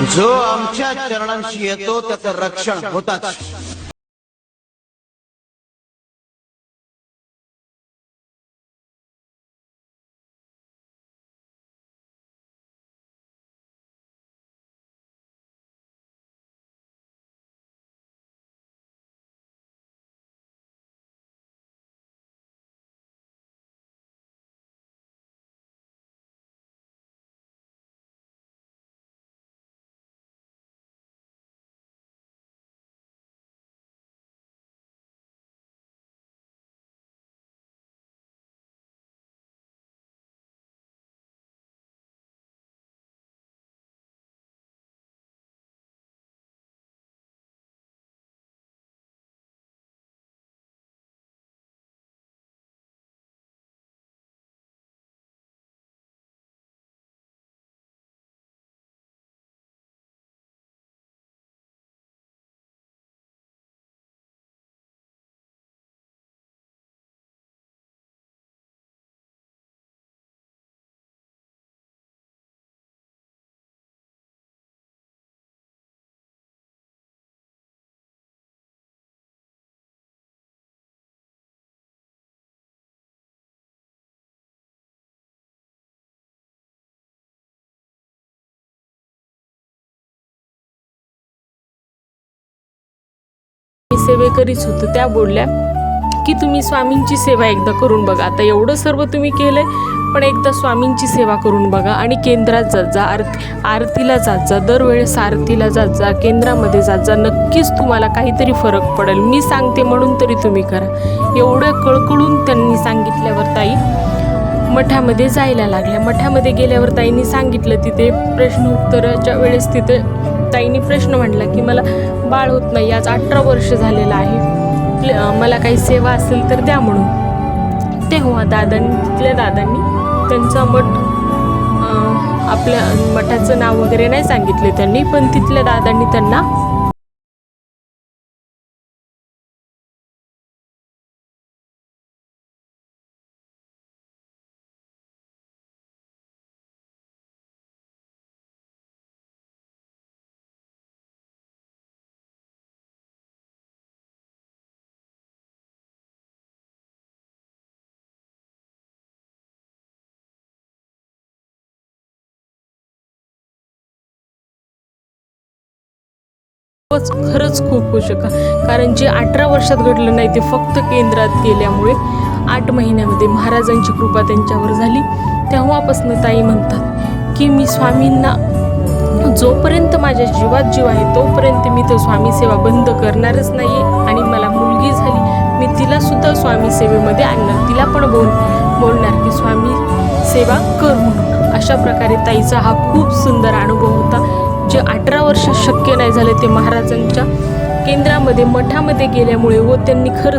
जो आमच्या चरणांशी येतो त्याचं रक्षण होताच. सेवेकरीच होतो. त्या बोलल्या की तुम्ही स्वामींची सेवा एकदा करून बघा. आता एवढं सर्व तुम्ही केलंय पण एकदा स्वामींची सेवा करून बघा आणि केंद्रात जात जा. आरती आरतीला जात जा. दरवेळेस आरतीला जात जा. केंद्रामध्ये जात जा. नक्कीच तुम्हाला काहीतरी फरक पडेल. मी सांगते म्हणून तरी तुम्ही करा. एवढं कळकळून त्यांनी सांगितल्यावर ताई मठामध्ये जायला लागल्या. मठामध्ये गेल्यावर ताईंनी सांगितलं तिथे प्रश्न उत्तराच्या वेळेस तिथे ताईंनी प्रश्न म्हटला की मला बाळ होत नाही आज अठरा वर्ष झालेलं आहे. मला काही सेवा असेल तर द्या म्हणून. तेव्हा दादांनी तिथल्या दादांनी त्यांचा मठ आपल्या मठाचं नाव वगैरे नाही सांगितले त्यांनी पण तिथल्या दादांनी त्यांना खरंच खूप खुश का कारण जे अठरा वर्षात घडलं नाही ते फक्त केंद्रात गेल्यामुळे आठ महिन्यामध्ये महाराजांची कृपा त्यांच्यावर झाली. तेव्हापासून ताई म्हणतात की मी स्वामींना जोपर्यंत माझ्या जीवात जीव आहे तोपर्यंत मी तो स्वामी सेवा बंद करणारच नाही आहे आणि मला मुलगी झाली मी तिला सुद्धा स्वामी सेवेमध्ये आणणार. तिला पण बोल बोलणार की स्वामी सेवा कर म्हणून. अशा प्रकारे ताईचा हा खूप सुंदर अनुभव जे अठरा वर्ष शक्य नाही झाले ते महाराजांच्या केंद्रामध्ये मठामध्ये गेल्यामुळे व त्यांनी खरं